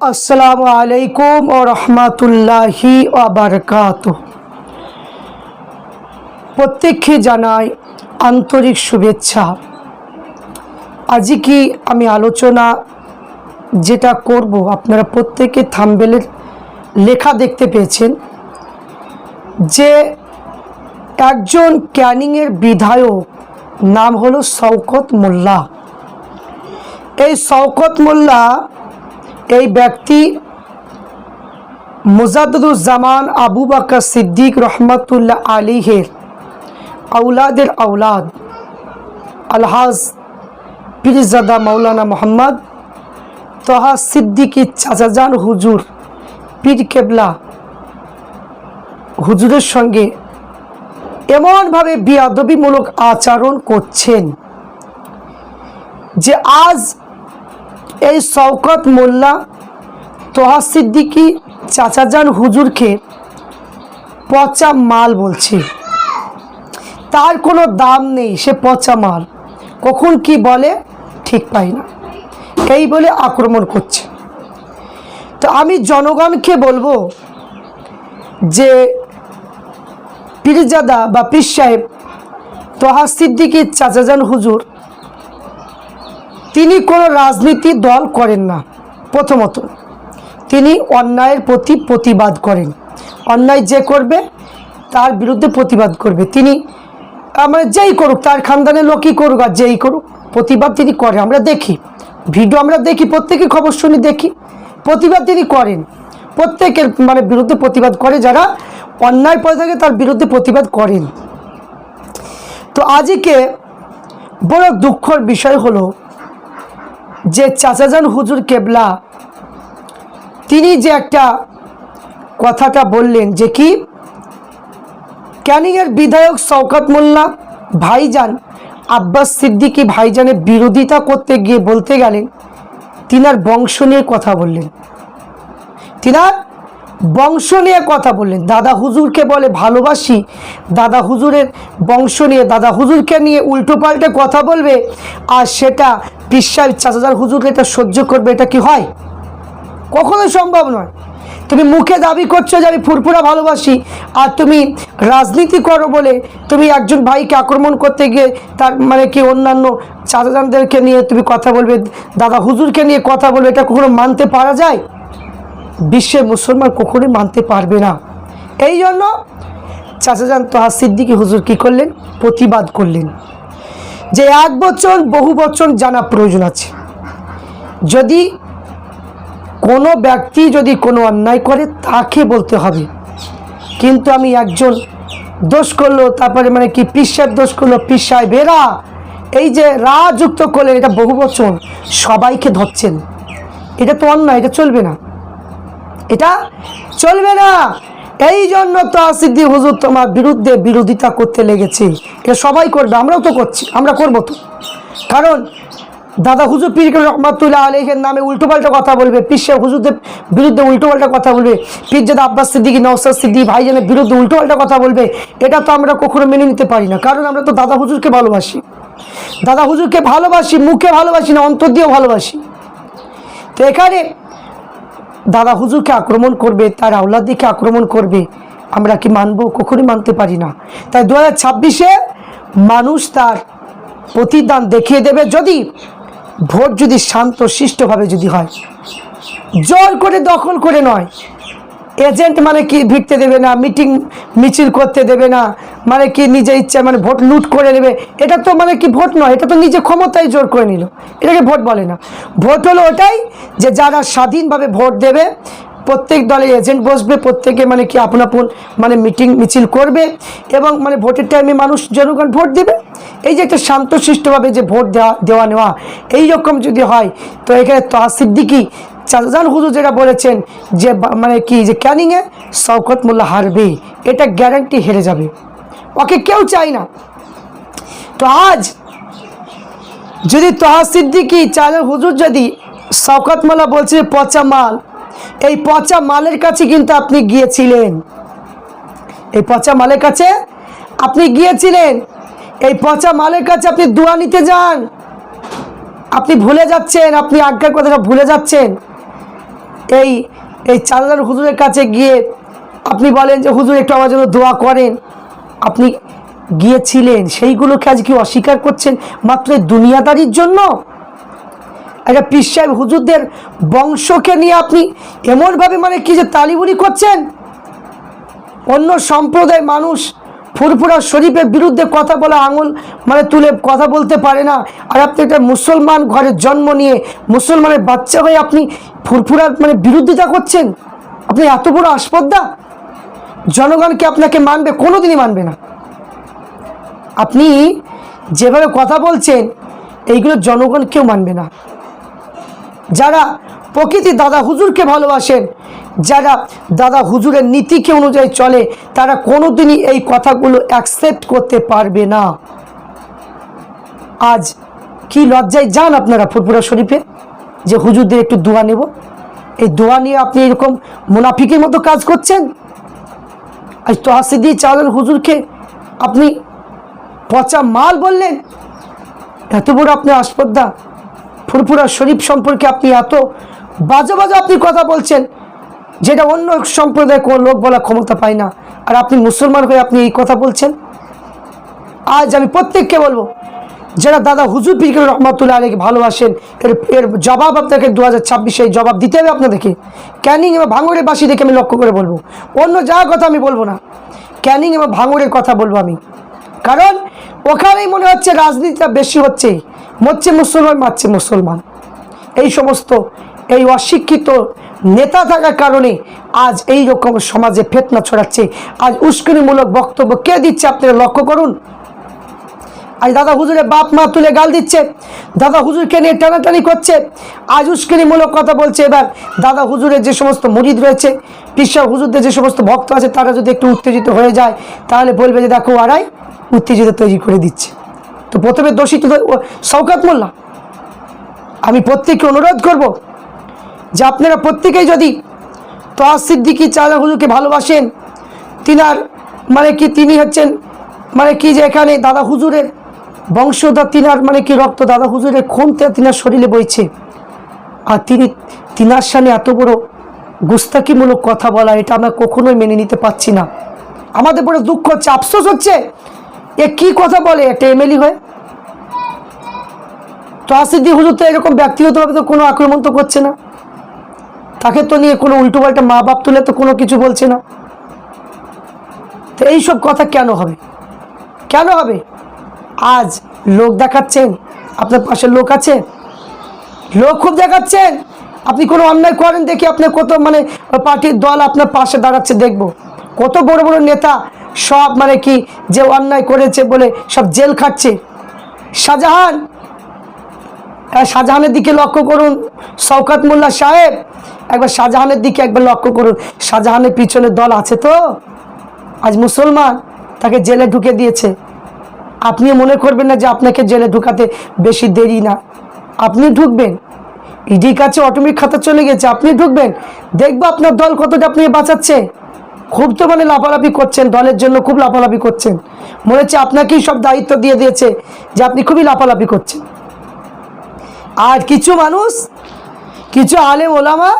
আসসালামু আলাইকুম ও রহমাতুল্লাহি বারকাত। প্রত্যেককে জানাই আন্তরিক শুভেচ্ছা। আজকে আমি আলোচনা যেটা করব, আপনারা প্রত্যেকে থাম্বেলের লেখা দেখতে পেয়েছেন যে একজন ক্যানিংয়ের বিধায়ক নাম হলো শওকত মোল্লা। এই শওকত মোল্লা এই ব্যক্তি মুজাদুজ্জামান আবু বাকর সিদ্দিক রহমতুল্লাহ আলীহের আউলাদের আউলাদ আলহাজ পীরজাদা মৌলানা মোহাম্মদ তহা সিদ্দিকি চাচাজান হুজুর পীর কেবলা হুজুরের সঙ্গে এমনভাবে বিয়াদবিমূলক আচরণ করছেন যে আজ এই শওকত মোল্লা তোহা সিদ্দিকি চাচাজান হুজুরকে পচা মাল বলছে। তার কোনো দাম নেই সে পচা মাল। কখন কি বলে ঠিক পাই না। এই বলে আক্রমণ করছে। তো আমি জনগণকে বলব যে পীরজাদা বা পীর সাহেব তোহা সিদ্দিকি চাচাজান হুজুর তিনি কোনো রাজনীতি দল করেন না, প্রথমত। তিনি অন্যায়ের প্রতি প্রতিবাদ করেন। অন্যায় যে করবে, তার বিরুদ্ধে প্রতিবাদ করবে। তিনি মানে যেই করুক, তার খানদানের লোকই করুক আর যেই করুক, প্রতিবাদ তিনি করে। আমরা দেখি, ভিডিও আমরা দেখি প্রত্যেকে খবর শুনি দেখি, প্রতিবাদ তিনি করেন। প্রত্যেকের মানে বিরুদ্ধে প্রতিবাদ করে যারা অন্যায় পথে থাকে, তার বিরুদ্ধে প্রতিবাদ করেন। তো আজকে বড় দুঃখর বিষয় হলো যে চাচাজান হুজুর কেবলা, তিনি যে একটা কথাটা বললেন যে কি, ক্যানিংয়ের বিধায়ক শওকত মোল্লা ভাইজান, আব্বাস সিদ্দিকি ভাইজানের বিরোধিতা করতে গিয়ে বলতে গেলেন, তিনার বংশ নিয়ে কথা বললেন। তিনার বংশ নিয়ে কথা বললেন। দাদা হুজুরকে বলে ভালোবাসি। দাদা হুজুরের বংশ নিয়ে, দাদা হুজুরকে নিয়ে উল্টো পাল্টে কথা বলবে আর সেটা পিসাব চাচাজার হুজুরকে এটা সহ্য করবে, এটা কি হয়? কখনোই সম্ভব নয়। তুমি মুখে দাবি করছ যে আমি ফুরফুরা ভালোবাসি আর তুমি রাজনীতি করো বলে তুমি একজন ভাইকে আক্রমণ করতে গিয়ে তার মানে কি অন্যান্য চাচাজানদেরকে নিয়ে তুমি কথা বলবে, দাদা হুজুরকে নিয়ে কথা বলবে, এটা কখনো মানতে পারা যায়? বিশ্বের মুসলমান কখনোই মানতে পারবে না। এই জন্য চাচাজান তোহা সিদ্দিকি হুজুর কী করলেন? প্রতিবাদ করলেন। যে এক বছর, বহু বছর জানা প্রয়োজন আছে। যদি কোনো ব্যক্তি যদি কোনো অন্যায় করে, তাকে বলতে হবে। কিন্তু আমি একজন দোষ করল, তারপরে মানে কি পিসার দোষ করল, পিসায় বেরা এই যে রা যুক্ত করলেন, এটা বহু বছর সবাইকে ধরছেন। এটা তো অন্যায়, এটা চলবে না। এটা চলবে না। এই জন্য তো আসিদ্দি হুজুর তোমার বিরুদ্ধে বিরোধিতা করতে লেগেছে। এটা সবাই করবে, আমরাও তো করছি, আমরা করব তো। কারণ দাদা হুজুর পীর রহমাতুল্লাহ আলহের নামে উল্টোপাল্টা কথা বলবে? পিসে হুজুরদের বিরুদ্ধে উল্টোপাল্টা কথা বলবে। পীরজাদা আব্বাস সিদ্দিকি নওসাদ সিদ্দিকি ভাইজানের বিরুদ্ধে উল্টোপাল্টা কথা বলবে। এটা তো আমরা কখনো মেনে নিতে পারি না। কারণ আমরা তো দাদা হুজুরকে ভালোবাসি। দাদা হুজুরকে ভালোবাসি, মুখে ভালোবাসি না, অন্তর দিয়েও ভালোবাসি। তো এখানে দাদা হুজুরকে আক্রমণ করবে, তার আওলাদিকে আক্রমণ করবে, আমরা কি মানব? কখনই মানতে পারি না। তাই দু ছাব্বিশে মানুষ তার প্রতিদান দেখিয়ে দেবে যদি ভোট যদি শান্ত, শিষ্টভাবে যদি হয়। জোর করে দখল করে নয়। এজেন্ট মানে কি ভিড়তে দেবে না, মিটিং, মিছিল করতে দেবে না মানে কি নিজে ইচ্ছা মানে ভোট লুট করে নেবে? এটা তো মানে কি ভোট নয়, এটা তো নিজে ক্ষমতায় জোর করে নিল। এটাকে ভোট বলে না। ভোট হলো ওটাই যে যারা স্বাধীনভাবে ভোট দেবে, প্রত্যেক দলে এজেন্ট বসবে, প্রত্যেকে মানে কি আপন আপন মানে মিটিং, মিছিল করবে এবং মানে ভোটের টাইমে মানুষ জনগণ ভোট দেবে। এই যে একটা শান্তশিষ্টভাবে যে ভোট দেওয়া দেওয়া নেওয়া এই রকম যদি হয়, তো এখানে তোহা চাচাজান হুজুর যেটা বলেছেন যে মানে কি, যে ক্যানিংয়ে শওকত মোল্লা হারবে, এটা গ্যারান্টি হেরে যাবে। ওকে, কেউ চায় না। তো আজ যদি তোহা সিদ্দিকি চাচাজান হুজুর যদি শওকত মোল্লা বলছে পচা মাল, এই পচা মালের কাছে কিন্তু আপনি গিয়েছিলেন। এই পচা মালের কাছে আপনি গিয়েছিলেন। এই পচা মালের কাছে আপনি দোয়া নিতে যান। আপনি ভুলে যাচ্ছেন, আপনি আজ্ঞার কথাটা ভুলে যাচ্ছেন। এই এই চাঁদার হুজুরের কাছে গিয়ে আপনি বলেন যে, হুজুর, একটু আমার জন্য দোয়া করেন। আপনি গিয়েছিলেন, সেইগুলোকে আজ কি অস্বীকার করছেন মাত্র দুনিয়াদারির জন্য? একটা পীর সাহেব, হুজুরদের বংশকে নিয়ে আপনি এমনভাবে মানে কি যে তালিবুলি করছেন? অন্য সম্প্রদায় মানুষ ফুরফুরা শরীফের বিরুদ্ধে কথা বলা আঙুল মানে তুলে কথা বলতে পারে না। আর আপনি একটা মুসলমান ঘরে জন্ম নিয়ে মুসলমানের বাচ্চা হয়ে আপনি ফুরফুরার মানে বিরোধিতা করছেন, আপনি এত বড় আসপদ্দা? জনগণকে আপনাকে মানবে? কোনো দিনই মানবে না। আপনি যেভাবে কথা বলছেন, এইগুলো জনগণ কেউ মানবে না। যারা প্রকৃতি দাদা হুজুরকে ভালোবাসেন, যারা দাদা হুজুরের নীতিকে অনুযায়ী চলে, তারা কোনোদিনই এই কথাগুলো অ্যাকসেপ্ট করতে পারবে না। আজ কি লজ্জায় যান আপনারা ফুরপুরা শরীফে? যে হুজুরদের একটু দোয়া নেব। এই দোয়া নিয়ে আপনি এরকম মুনাফিকের মতো কাজ করছেন? আজ তো হাসি দিয়ে চালের হুজুরকে আপনি পচা মাল বললেন। এত বড় আপনি আসপদ্দা। ফুরফুরা শরীফ সম্পর্কে আপনি এত বাজে বাজে আপনি কথা বলছেন, যেটা অন্য সম্প্রদায় কোনো লোক বলার ক্ষমতা পায় না। আর আপনি মুসলমান হয়ে আপনি এই কথা বলছেন। আজ আমি প্রত্যেককে বলব যারা দাদা হুজুর পীর রহমতুল্লাহ আলীকে ভালোবাসেন, এর এর জবাব আপনাকে দু হাজার ছাব্বিশে এই জবাব দিতে হবে আপনাদেরকে। ক্যানিং এবং ভাঙড়ের বাসী দেখে আমি লক্ষ্য করে বলব। অন্য যা কথা আমি বলব না। ক্যানিং এবং ভাঙড়ের কথা বলব আমি। কারণ ওখানেই মনে হচ্ছে রাজনীতিটা বেশি হচ্ছে, মরছে মুসলমান, মারছে মুসলমান। এই সমস্ত, এই অশিক্ষিত নেতা থাকার কারণে আজ এই রকম সমাজে ফেতনা ছড়াচ্ছে। আজ উস্কানিমূলক বক্তব্য কে দিচ্ছে আপনারা লক্ষ্য করুন। আজ দাদা হুজুরের বাপ মা তুলে গাল দিচ্ছে। দাদা হুজুরকে নিয়ে টানাটানি করছে। আজ উস্কানিমূলক কথা বলছে এবার। দাদা হুজুরের যে সমস্ত মুরিদ রয়েছে পিসা হুজুরদের যে সমস্ত ভক্ত আছে, তারা যদি একটু উত্তেজিত হয়ে যায়, তাহলে বলবে যে, দেখো আড়াই উত্তেজিত তৈরি করে দিচ্ছে। তো প্রথমে দোষী তো শওকাত মোল্লা। আমি প্রত্যেককে অনুরোধ করব যে, আপনারা প্রত্যেকেই যদি তোয়া সিদ্দিকি চাঁদা হুজুরকে ভালোবাসেন, তিনার মানে কি, তিনি হচ্ছেন মানে কি যে এখানে দাদা হুজুরের বংশধর তিনার মানে কি রক্ত? দাদা হুজুরের খুনতে তিনার শরীরে বইছে। আর তিনি তিনার সামনে এত বড় গুস্তাকিমূলক কথা বলা, এটা আমরা কখনোই মেনে নিতে পারছি না। আমাদের বড় দুঃখ হচ্ছে, আফসোস হচ্ছে। এ কি কথা বলে? একটা এমএলই হয়ে। তো আসিদ্দি হুজুর তো এরকম ব্যক্তিগতভাবে তো কোনো আক্রমণ তো করছে না। তাকে তো নিয়ে কোনো উল্টো পাল্টা মা বাপ তুলে তো কোনো কিছু বলছে না। তো এইসব কথা কেন হবে? কেন হবে? আজ লোক দেখাচ্ছেন, আপনার পাশে লোক আছে? লোক খুব দেখাচ্ছেন। আপনি কোনো অন্যায় করেন দেখি আপনার কত মানে পার্টির দল আপনার পাশে দাঁড়াচ্ছে দেখব। কত বড় বড় নেতা সব মানে কি যে অন্যায় করেছে বলে সব জেল খাচ্ছে। শাহজাহান শাহজাহানের দিকে লক্ষ্য করুন। শওকাত মোল্লা সাহেব, একবার শাহজাহানের দিকে একবার লক্ষ্য করুন। শাহজাহানের পিছনে দল আছে তো? আজ মুসলমান তাকে জেলে ঢুকে দিয়েছে। আপনি মনে করবেন না যে আপনাকে জেলে ঢুকাতে বেশি দেরি না। আপনি ঢুকবেন। ইডি কাছে অটোমেটিক খাতা চলে গেছে, আপনি ঢুকবেন। দেখব আপনার দল কতটা আপনি বাঁচাচ্ছে। খুব তো মানে লাফালাফি করছেন, দলের জন্য খুব লাফালাফি করছেন। মনে হচ্ছে আপনাকেই সব দায়িত্ব দিয়ে দিয়েছে যে আপনি খুবই লাফালাফি করছেন। আর কিছু মানুষ, কিছু আলেম ওলামা,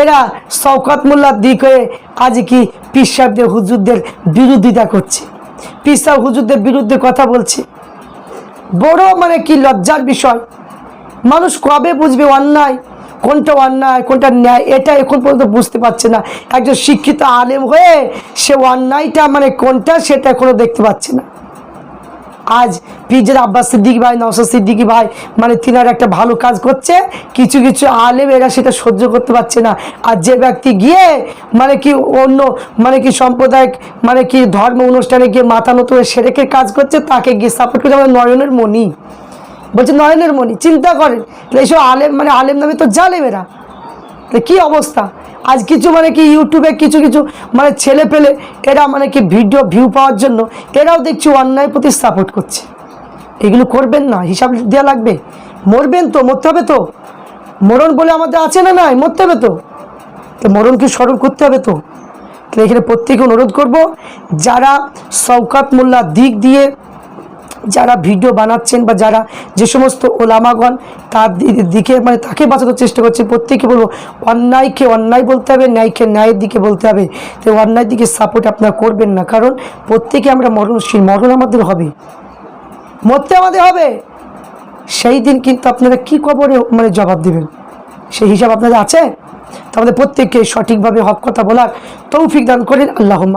এরা শওকত মোল্লার দিক হয়ে আজ কি পীর সাহেবদের, হুজুরদের বিরোধিতা করছে। সাহেব হুজুরদের বিরুদ্ধে কথা বলছে। বড় মানে কি লজ্জার বিষয়। মানুষ কবে বুঝবে অন্যায়? কোনটা অন্যায়, কোনটা ন্যায়, এটা এখন পর্যন্ত বুঝতে পারছে না। একজন শিক্ষিত আলেম হয়ে সে অন্যায়টা মানে কোনটা সেটা এখনও দেখতে পাচ্ছে না। আজ পিজের আব্বাস সিদ্দিকি ভাই নওসাদ সিদ্দিকি ভাই মানে তিনার একটা ভালো কাজ করছে। কিছু কিছু আলেম এরা সেটা সহ্য করতে পারছে না। আর যে ব্যক্তি গিয়ে মানে কি অন্য মানে কি সাম্প্রদায়িক মানে কি ধর্ম অনুষ্ঠানে গিয়ে মাথা নত হয়ে সেরেকের কাজ করছে, তাকে গিয়ে সাপোর্ট করছে আমাদের নয়নের মণি। বলছে, নয়নের মণি, চিন্তা করেন। এইসব আলেম মানে আলেম নামে তো জালেম এরা কি অবস্থা? আজ কিছু মানে কি ইউটিউবে কিছু কিছু মানে ছেলে পেলে এরা মানে কি ভিডিও ভিউ পাওয়ার জন্য এরাও দেখছি অন্যায় প্রতি সাপোর্ট করছে। এগুলো করবেন না, হিসাব দেওয়া লাগবে। মরবেন তো, মরতে হবে তো। মরণ বলে আমাদের আছে না নাই, মরতে হবে তো। তো মরণকে স্মরণ করতে হবে তো। তো এখানে প্রত্যেকে অনুরোধ করব, যারা শওকাত মোল্লা দিক দিয়ে যারা ভিডিও বানাচ্ছেন বা যারা যে সমস্ত ওলামাগণ তার দিকে মানে তাকে বাঁচানোর চেষ্টা করছে প্রত্যেকে বলব, অন্যায়কে অন্যায় বলতে হবে, ন্যায়কে ন্যায়ের দিকে বলতে হবে। তো অন্যায়ের দিকে সাপোর্ট আপনারা করবেন না, কারণ প্রত্যেকে আমরা মরণশীল, মরণ আমাদের হবে। মরতে আমাদের হবে। সেই দিন কিন্তু আপনারা কি কবরে মানে জবাব দেবেন? সেই হিসাব আপনাদের আছে? তো আমাদের প্রত্যেককে সঠিকভাবে হক কথা বলার তৌফিক দান করেন। আল্লাহ